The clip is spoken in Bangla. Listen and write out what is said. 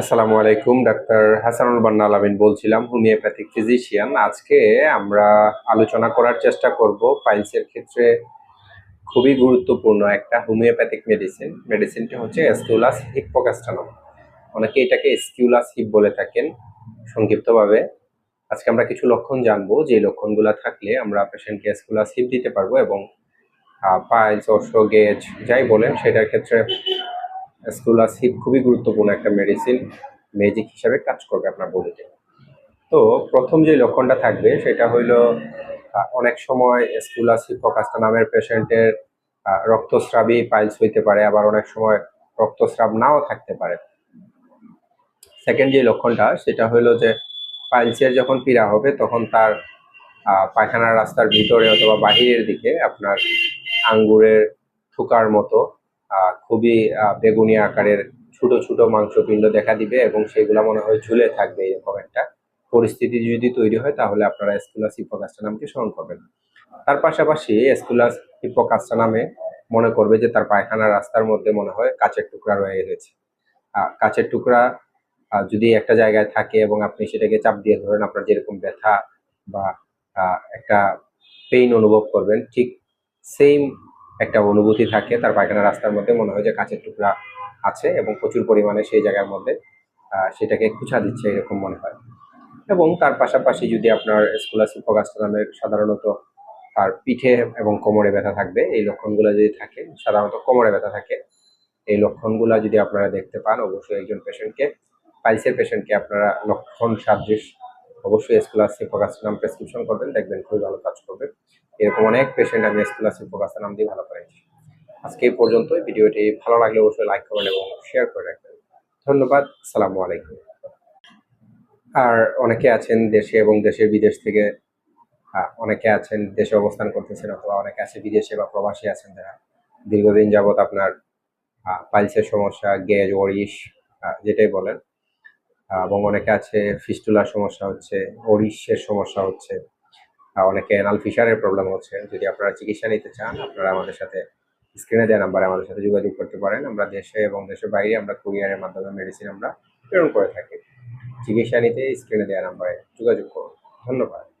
আসসালামু আলাইকুম, ডাক্তার হাসানুল বান্না আলামিন বলছিলাম, হোমিওপ্যাথিক ফিজিশিয়ান। আজকে আমরা আলোচনা করার চেষ্টা করব পাইলসের ক্ষেত্রে খুবই গুরুত্বপূর্ণ একটা হোমিওপ্যাথিক মেডিসিন মেডিসিনটি হচ্ছে এসকিউলাস হিপোকাস্টানম অনেকে এটাকে স্কিউলাস হিপ বলে থাকেন সংক্ষিপ্তভাবে। আজকে আমরা কিছু লক্ষণ জানব, যে লক্ষণগুলো থাকলে আমরা পেশেন্টকে এসকিউলাস হিপ দিতে পারব এবং পাইলস অর্শ গেজ যাই বলেন, সেটার ক্ষেত্রে স্কুলাস খুবই গুরুত্বপূর্ণ একটা মেডিসিন ম্যাজিক হিসাবে কাজ করবে আপনার বডিতে তো। প্রথম যে লক্ষণটা থাকবে সেটা হইল অনেক সময় স্কুলাস হিপোকাস্টা নামের পেশেন্টের রক্তস্রাবই পাইলস হইতে পারে, আবার অনেক সময় রক্তস্রাব নাও থাকতে পারে। সেকেন্ড যে লক্ষণটা সেটা হইল যে পাইলসের যখন পীড়া হবে তখন তার পায়খানার রাস্তার ভিতরে অথবা বাহিরের দিকে আপনার আঙ্গুরের থুকার মতো খুবই বেগুনি আকারের ছোট ছোট মাংসপিণ্ড দেখা দিবে এবং সেগুলো মনে হয় ঝুলে থাকবে এরকম একটা পরিস্থিতি যদি তৈরি হয় তাহলে আপনারা স্কুলাস হিপোকাস্টা নামকে স্মরণ করবেন। তার পাশাপাশি স্কুলাস হিপোকাস্টা নামে মনে করবে যে তার পায়খানার রাস্তার মধ্যে মনে হয় কাচের টুকরা রয়ে গেছে। কাচের টুকরা যদি একটা জায়গায় থাকে এবং আপনি সেটাকে চাপ দিয়ে ধরেন আপনার যেরকম ব্যথা বা একটা পেইন অনুভব করবেন, ঠিক সেম একটা অনুভূতি থাকে, তার পায়খানা রাস্তার মধ্যে মনে হয় যে কাঁচের টুকরা আছে এবং প্রচুর পরিমাণে সেই জায়গার মধ্যে সেটাকে খুঁচা দিচ্ছে এরকম মনে হয়। এবং তার পাশাপাশি যদি আপনার স্কুলাসিপ প্রকাশটা নামের সাধারণত তার পিঠে এবং কোমরে ব্যথা থাকবে, এই লক্ষণগুলো যদি থাকে, সাধারণত কোমরে ব্যথা থাকে, এই লক্ষণগুলো যদি আপনারা দেখতে পান, অবশ্যই একজন পেশেন্টকে, পাইলসের পেশেন্টকে আপনারা লক্ষণ সাদৃশ, অবশ্যই স্কুলাসিপ প্রকাশটা নাম প্রেসক্রিপশন করবেন, দেখবেন খুবই ভালো কাজ করবে। এরকম অনেক পেশেন্ট আমি স্কুলাসিপ প্রকাশটা নাম দিয়ে ভালো করেছি আজকে এই পর্যন্তই। ভিডিওটি ভালো লাগলে অবশ্যই লাইক করবেন এবং শেয়ার করে রাখবেন। ধন্যবাদ, আসসালামু আলাইকুম। আর অনেকে আছেন দেশে এবং দেশের বিদেশ থেকে অনেকে আছেন দেশে অবস্থান করতেছেন অথবা অনেকে আছে বিদেশে বা প্রবাসী আছেন যারা। দীর্ঘদিন যাবত আপনার পাইলসের সমস্যা গ্যাজ ওরিশ যেটাই বলেন। এবং অনেকে আছে ফিস্টুলার সমস্যা হচ্ছে ওরিশের সমস্যা হচ্ছে। অনেকে অ্যানাল ফিশারের প্রবলেম হচ্ছে। যদি আপনারা চিকিৎসা নিতে চান, আপনারা আমাদের সাথে স্ক্রিনে দেওয়া নাম্বারে আমাদের সাথে যোগাযোগ করতে পারেন। আমরা দেশে এবং দেশের বাইরে আমরা কুরিয়ারের মাধ্যমে মেডিসিন আমরা প্রেরণ করে থাকি। চিকিৎসা নিতে স্ক্রিনে দেওয়া নাম্বারে যোগাযোগ করুন। ধন্যবাদ।